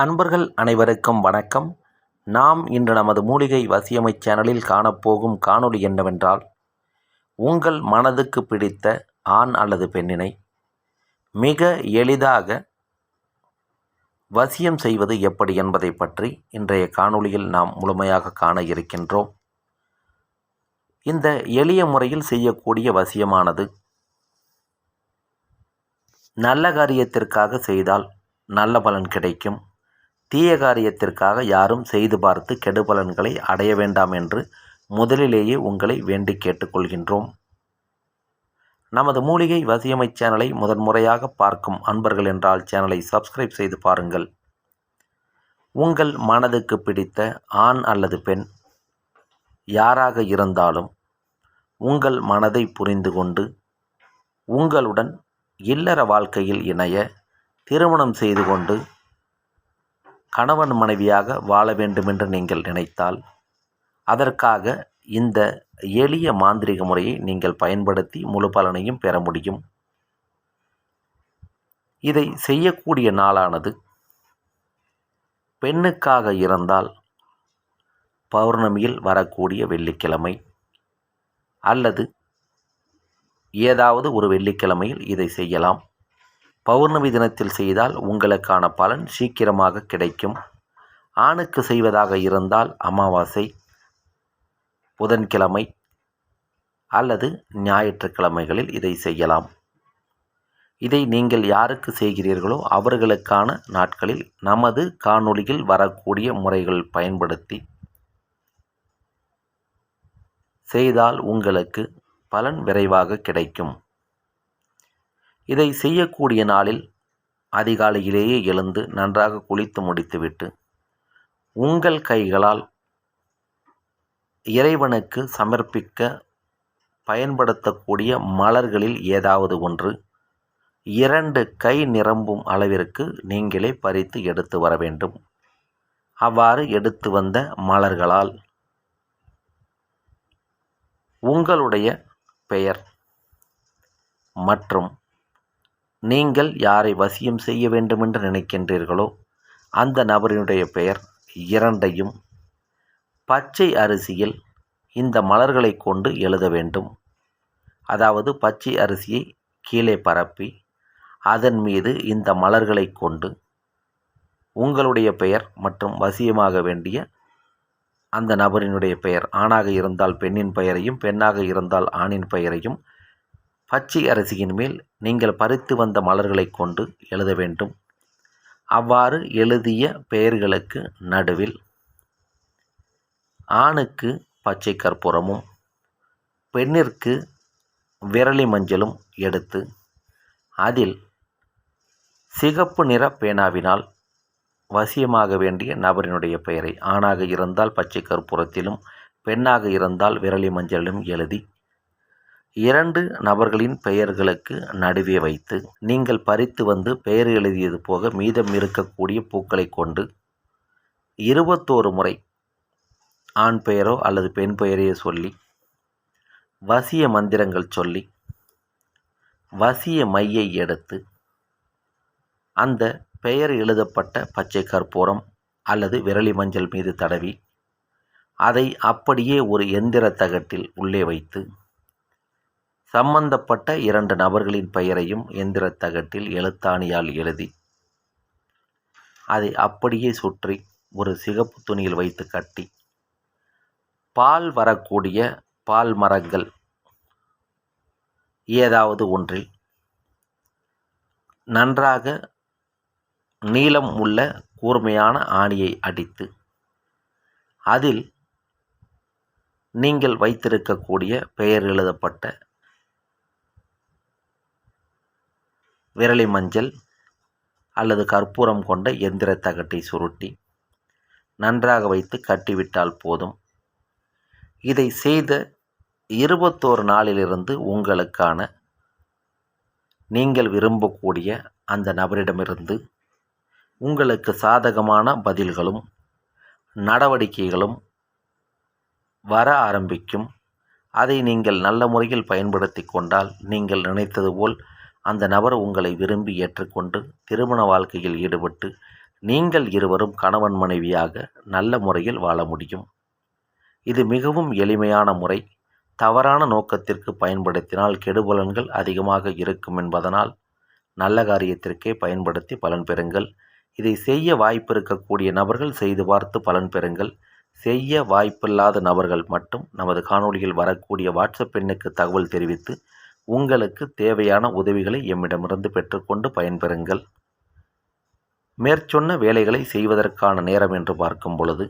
அன்பர்கள் அனைவருக்கும் வணக்கம். நாம் இன்று நமது மூலிகை வசியமை சேனலில் காணப்போகும் காணொளி என்னவென்றால் உங்கள் மனதுக்கு பிடித்த ஆண் அல்லது பெண்ணினை மிக எளிதாக வசியம் செய்வது எப்படி என்பதை பற்றி இன்றைய காணொளியில் நாம் முழுமையாக காண இருக்கின்றோம். இந்த எளிய முறையில் செய்யக்கூடிய வசியமானது நல்ல காரியத்திற்காக செய்தால் நல்ல பலன் கிடைக்கும். தீய காரியத்திற்காக யாரும் செய்து பார்த்து கெடுபலன்களை அடைய வேண்டாம் என்று முதலிலேயே உங்களை வேண்டி கேட்டுக்கொள்கின்றோம். நமது மூலிகை வசியமை சேனலை முதன்முறையாக பார்க்கும் அன்பர்கள் என்றால் சேனலை சப்ஸ்கிரைப் செய்து பாருங்கள். உங்கள் மனதுக்கு பிடித்த ஆண் அல்லது பெண் யாராக இருந்தாலும் உங்கள் மனதை புரிந்து கொண்டு உங்களுடன் இல்லற வாழ்க்கையில் இணைய திருமணம் செய்து கொண்டு கணவன் மனைவியாக வாழ வேண்டுமென்று நீங்கள் நினைத்தால் அதற்காக இந்த எளிய மாந்திரிக முறையை நீங்கள் பயன்படுத்தி முழு பலனையும் பெற முடியும். இதை செய்யக்கூடிய நாளானது. பெண்ணுக்காக இருந்தால் பௌர்ணமியில் வரக்கூடிய வெள்ளிக்கிழமை அல்லது ஏதாவது ஒரு வெள்ளிக்கிழமையில் இதை செய்யலாம். பௌர்ணமி தினத்தில் செய்தால் உங்களுக்கான பலன் சீக்கிரமாக கிடைக்கும். ஆணுக்கு செய்வதாக இருந்தால் அமாவாசை புதன்கிழமை அல்லது ஞாயிற்றுக்கிழமைகளில் இதை செய்யலாம். இதை நீங்கள் யாருக்கு செய்கிறீர்களோ அவர்களுக்கான நாட்களில் நமது காணொளியில் வரக்கூடிய முறைகள் பயன்படுத்தி செய்தால் உங்களுக்கு பலன் விரைவாக கிடைக்கும். இதை செய்யக்கூடிய நாளில் அதிகாலையிலேயே எழுந்து நன்றாக குளித்து முடித்துவிட்டு உங்கள் கைகளால் இறைவனுக்கு சமர்ப்பிக்க பயன்படுத்தக்கூடிய மலர்களில் ஏதாவது ஒன்று இரண்டு கை நிரம்பும் அளவிற்கு நீங்களே பறித்து எடுத்து வர வேண்டும். அவ்வாறு எடுத்து வந்த மலர்களால் உங்களுடைய பெயர் மற்றும் நீங்கள் யாரை வசியம் செய்ய வேண்டுமென்று நினைக்கின்றீர்களோ அந்த நபரினுடைய பெயர் இரண்டையும் பச்சை அரிசியில் இந்த மலர்களை கொண்டு எழுத வேண்டும். அதாவது பச்சை அரிசியை கீழே பரப்பி அதன் மீது இந்த மலர்களை கொண்டு உங்களுடைய பெயர் மற்றும் வசியமாக வேண்டிய அந்த நபரினுடைய பெயர் ஆணாக இருந்தால் பெண்ணின் பெயரையும் பெண்ணாக இருந்தால் ஆணின் பெயரையும் பச்சை அரிசியின் மேல் நீங்கள் பறித்து வந்த மலர்களை கொண்டு எழுத வேண்டும். அவ்வாறு எழுதிய பெயர்களுக்கு நடுவில் ஆணுக்கு பச்சை கற்பூரமும் பெண்ணிற்கு விரலி மஞ்சளும் எடுத்து அதில் சிகப்பு நிற பேனாவினால் வசியமாக வேண்டிய நபரினுடைய பெயரை ஆணாக இருந்தால் பச்சை கற்பூரத்திலும் பெண்ணாக இருந்தால் விரலி மஞ்சளிலும் எழுதி இரண்டு நபர்களின் பெயர்களுக்கு நடுவே வைத்து நீங்கள் பறித்து வந்து பெயர் எழுதியது போக மீதம் இருக்கக்கூடிய பூக்களை கொண்டு இருபத்தோரு முறை ஆண் பெயரோ அல்லது பெண் பெயரையோ சொல்லி வசிய மந்திரங்கள் சொல்லி வசிய மையை எடுத்து அந்த பெயர் எழுதப்பட்ட பச்சை கற்பூரம் அல்லது விரலி மஞ்சள் மீது தடவி அதை அப்படியே ஒரு எந்திர தகட்டில் உள்ளே வைத்து சம்பந்தப்பட்ட இரண்டு நபர்களின் பெயரையும் எந்திரத் தகட்டில் எழுத்தாணியால் எழுதி அதை அப்படியே சுற்றி ஒரு சிகப்பு துணியில் வைத்து கட்டி பால் வரக்கூடிய பால் மரங்கள் ஏதாவது ஒன்றில் நன்றாக நீளம் உள்ள கூர்மையான ஆணியை அடித்து அதில் நீங்கள் வைத்திருக்கக்கூடிய பெயர் எழுதப்பட்ட விரலி மஞ்சள் அல்லது கற்பூரம் கொண்ட எந்திர தகட்டை சுருட்டி நன்றாக வைத்து கட்டிவிட்டால் போதும். இதை செய்த இருபத்தோரு நாளிலிருந்து உங்களுக்கான நீங்கள் விரும்பக்கூடிய அந்த நபரிடமிருந்து உங்களுக்கு சாதகமான பதில்களும் நடவடிக்கைகளும் வர ஆரம்பிக்கும். அதை நீங்கள் நல்ல முறையில் பயன்படுத்தி கொண்டால் நீங்கள் நினைத்தது போல் அந்த நபர் உங்களை விரும்பி ஏற்றுக்கொண்டு திருமண வாழ்க்கையில் ஈடுபட்டு நீங்கள் இருவரும் கணவன் மனைவியாக நல்ல முறையில் வாழ முடியும். இது மிகவும் எளிமையான முறை. தவறான நோக்கத்திற்கு பயன்படுத்தினால் கெடுபலன்கள் அதிகமாக இருக்கும் என்பதனால் நல்ல காரியத்திற்கே பயன்படுத்தி பலன் பெறுங்கள். இதை செய்ய வாய்ப்பு இருக்கக்கூடிய நபர்கள் செய்து பார்த்து பலன் பெறுங்கள். செய்ய வாய்ப்பில்லாத நபர்கள் மட்டும் நமது காணொளியில் வரக்கூடிய வாட்ஸ்அப் எண்ணுக்கு தகவல் தெரிவித்து உங்களுக்கு தேவையான உதவிகளை எம்மிடமிருந்து பெற்றுக்கொண்டு பயன்பெறுங்கள். மேற்சொன்ன வேலைகளை செய்வதற்கான நேரம் என்று பார்க்கும் பொழுது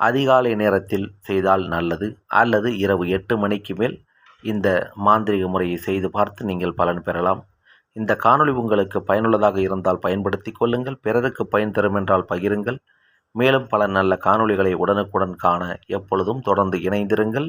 அதிகாலை நேரத்தில் செய்தால் நல்லது. அல்லது இரவு எட்டு மணிக்கு மேல் இந்த மாந்திரிக முறையை செய்து பார்த்து நீங்கள் பலன் பெறலாம். இந்த காணொளி உங்களுக்கு பயனுள்ளதாக இருந்தால் பயன்படுத்தி கொள்ளுங்கள். பிறருக்கு பயன் தரும் என்றால் பகிருங்கள். மேலும் பல நல்ல காணொளிகளை உடனுக்குடன் காண எப்பொழுதும் தொடர்ந்து இணைந்திருங்கள்.